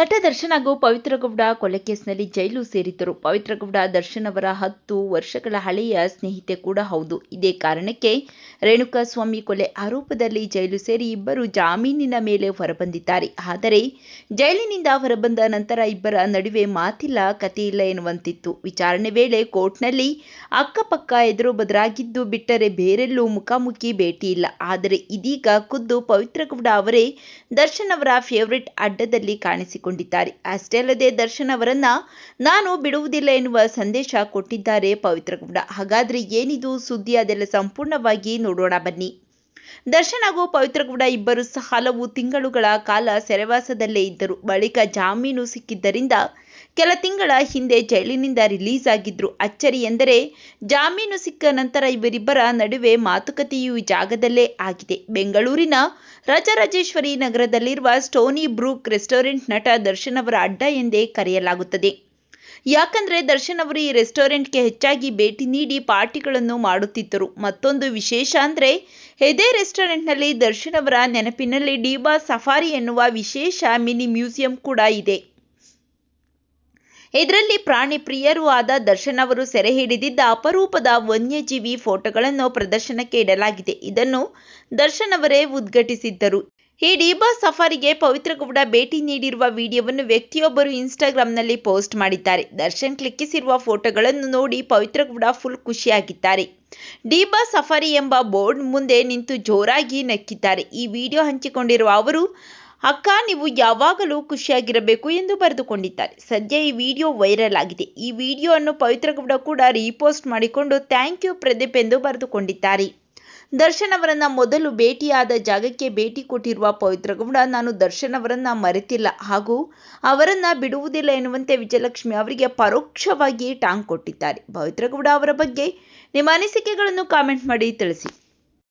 ನಟ ದರ್ಶನ್ ಹಾಗೂ ಪವಿತ್ರಗೌಡ ಕೊಲೆ ಕೇಸ್ನಲ್ಲಿ ಜೈಲು ಸೇರಿದ್ದರು. ಪವಿತ್ರಗೌಡ ದರ್ಶನ್ ಅವರ ಹತ್ತು ವರ್ಷಗಳ ಹಳೆಯ ಸ್ನೇಹಿತೆ ಕೂಡ ಹೌದು. ಇದೇ ಕಾರಣಕ್ಕೆ ರೇಣುಕಾಸ್ವಾಮಿ ಕೊಲೆ ಆರೋಪದಲ್ಲಿ ಜೈಲು ಸೇರಿ ಇಬ್ಬರು ಜಾಮೀನಿನ ಮೇಲೆ ಹೊರಬಂದಿದ್ದಾರೆ. ಆದರೆ ಜೈಲಿನಿಂದ ಹೊರಬಂದ ನಂತರ ಇಬ್ಬರ ನಡುವೆ ಮಾತಿಲ್ಲ ಕಥೆಯಿಲ್ಲ ಎನ್ನುವಂತಿತ್ತು. ವಿಚಾರಣೆ ವೇಳೆ ಕೋರ್ಟ್ನಲ್ಲಿ ಅಕ್ಕಪಕ್ಕ ಎದುರು ಬದರಾಗಿದ್ದು ಬಿಟ್ಟರೆ ಬೇರೆಲ್ಲೂ ಮುಖಾಮುಖಿ ಭೇಟಿ ಇಲ್ಲ. ಆದರೆ ಇದೀಗ ಖುದ್ದು ಪವಿತ್ರಗೌಡ ಅವರೇ ದರ್ಶನ್ ಅವರ ಫೇವರಿಟ್ ಅಡ್ಡದಲ್ಲಿ ಕಾಣಿಸಿಕೊಂಡಿದ್ದಾರೆ. ಅಷ್ಟೇ ಅಲ್ಲದೆ ದರ್ಶನ್ ಅವರನ್ನ ನಾನು ಬಿಡುವುದಿಲ್ಲ ಎನ್ನುವ ಸಂದೇಶ ಕೊಟ್ಟಿದ್ದಾರೆ ಪವಿತ್ರ ಗೌಡ. ಹಾಗಾದ್ರೆ ಏನಿದು ಸುದ್ದಿ ಅದೆಲ್ಲ ಸಂಪೂರ್ಣವಾಗಿ ನೋಡೋಣ ಬನ್ನಿ. ದರ್ಶನ್ ಹಾಗೂ ಪವಿತ್ರ ಗೌಡ ಇಬ್ಬರು ಸಹ ಹಲವು ತಿಂಗಳುಗಳ ಕಾಲ ಸೆರೆವಾಸದಲ್ಲೇ ಇದ್ದರು. ಬಳಿಕ ಜಾಮೀನು ಸಿಕ್ಕಿದ್ದರಿಂದ ಕೆಲ ತಿಂಗಳ ಹಿಂದೆ ಜೈಲಿನಿಂದ ರಿಲೀಸ್ ಆಗಿದ್ರು. ಅಚ್ಚರಿ ಎಂದರೆ, ಜಾಮೀನು ಸಿಕ್ಕ ನಂತರ ಇವರಿಬ್ಬರ ನಡುವೆ ಮಾತುಕತೆಯು ಜಾಗದಲ್ಲೇ ಆಗಿದೆ. ಬೆಂಗಳೂರಿನ ರಾಜರಾಜೇಶ್ವರಿ ನಗರದಲ್ಲಿರುವ ಸ್ಟೋನಿ ಬ್ರೂಕ್ ರೆಸ್ಟೋರೆಂಟ್ ನಟ ದರ್ಶನ್ ಅವರ ಅಡ್ಡ ಎಂದೇ ಕರೆಯಲಾಗುತ್ತದೆ. ಯಾಕಂದ್ರೆ ದರ್ಶನ್ ಅವರು ಈ ರೆಸ್ಟೋರೆಂಟ್ಗೆ ಹೆಚ್ಚಾಗಿ ಭೇಟಿ ನೀಡಿ ಪಾರ್ಟಿಗಳನ್ನು ಮಾಡುತ್ತಿದ್ದರು. ಮತ್ತೊಂದು ವಿಶೇಷ ಅಂದ್ರೆ ರೆಸ್ಟೋರೆಂಟ್ ರೆಸ್ಟೋರೆಂಟ್ನಲ್ಲಿ ದರ್ಶನ್ ಅವರ ನೆನಪಿನಲ್ಲಿ ಡಿಬಾ ಸಫಾರಿ ಎನ್ನುವ ವಿಶೇಷ ಮಿನಿ ಮ್ಯೂಸಿಯಂ ಕೂಡ ಇದೆ. ಇದರಲ್ಲಿ ಪ್ರಾಣಿ ಪ್ರಿಯರೂ ಆದ ದರ್ಶನ್ ಅವರು ಸೆರೆ ಹಿಡಿದಿದ್ದ ಅಪರೂಪದ ವನ್ಯಜೀವಿ ಫೋಟೋಗಳನ್ನು ಪ್ರದರ್ಶನಕ್ಕೆ ಇಡಲಾಗಿದೆ. ಇದನ್ನು ದರ್ಶನ್ ಅವರೇ ಉದ್ಘಾಟಿಸಿದ್ದರು. ಈ ಡಿಬಾ ಸಫಾರಿಗೆ ಪವಿತ್ರ ಗೌಡ ಭೇಟಿ ನೀಡಿರುವ ವಿಡಿಯೋವನ್ನು ವ್ಯಕ್ತಿಯೊಬ್ಬರು ಇನ್ಸ್ಟಾಗ್ರಾಂನಲ್ಲಿ ಪೋಸ್ಟ್ ಮಾಡಿದ್ದಾರೆ. ದರ್ಶನ್ ಕ್ಲಿಕ್ಕಿಸಿರುವ ಫೋಟೋಗಳನ್ನು ನೋಡಿ ಪವಿತ್ರ ಗೌಡ ಫುಲ್ ಖುಷಿಯಾಗಿದ್ದಾರೆ. ಡಿಬಾ ಸಫಾರಿ ಎಂಬ ಬೋರ್ಡ್ ಮುಂದೆ ನಿಂತು ಜೋರಾಗಿ ನಕ್ಕಿದ್ದಾರೆ. ಈ ವಿಡಿಯೋ ಹಂಚಿಕೊಂಡಿರುವ ಅವರು, ಅಕ್ಕ, ನೀವು ಯಾವಾಗಲೂ ಖುಷಿಯಾಗಿರಬೇಕು ಎಂದು ಬರೆದುಕೊಂಡಿದ್ದಾರೆ. ಸದ್ಯ ಈ ವಿಡಿಯೋ ವೈರಲ್ ಆಗಿದೆ. ಈ ವಿಡಿಯೋ ಅನ್ನು ಗೌಡ ಕೂಡ ರೀಪೋಸ್ಟ್ ಮಾಡಿಕೊಂಡು ಥ್ಯಾಂಕ್ ಯು ಪ್ರದೀಪ್ ಎಂದು ಬರೆದುಕೊಂಡಿದ್ದಾರೆ. ದರ್ಶನ್ ಅವರನ್ನ ಮೊದಲು ಭೇಟಿಯಾದ ಜಾಗಕ್ಕೆ ಭೇಟಿ ಕೊಟ್ಟಿರುವ ಪವಿತ್ರ ಗೌಡ ನಾನು ದರ್ಶನ್ ಅವರನ್ನ ಮರೆತಿಲ್ಲ. ಹಾಗೂ ಅವರನ್ನ ಬಿಡುವುದಿಲ್ಲ ಎನ್ನುವಂತೆ ವಿಜಯಲಕ್ಷ್ಮಿ ಅವರಿಗೆ ಪರೋಕ್ಷವಾಗಿ ಟಾಂಗ್ ಕೊಟ್ಟಿದ್ದಾರೆ. ಪವಿತ್ರ ಗೌಡ ಅವರ ಬಗ್ಗೆ ನಿಮ್ಮ ಅನಿಸಿಕೆಗಳನ್ನು ಕಾಮೆಂಟ್ ಮಾಡಿ ತಿಳಿಸಿ.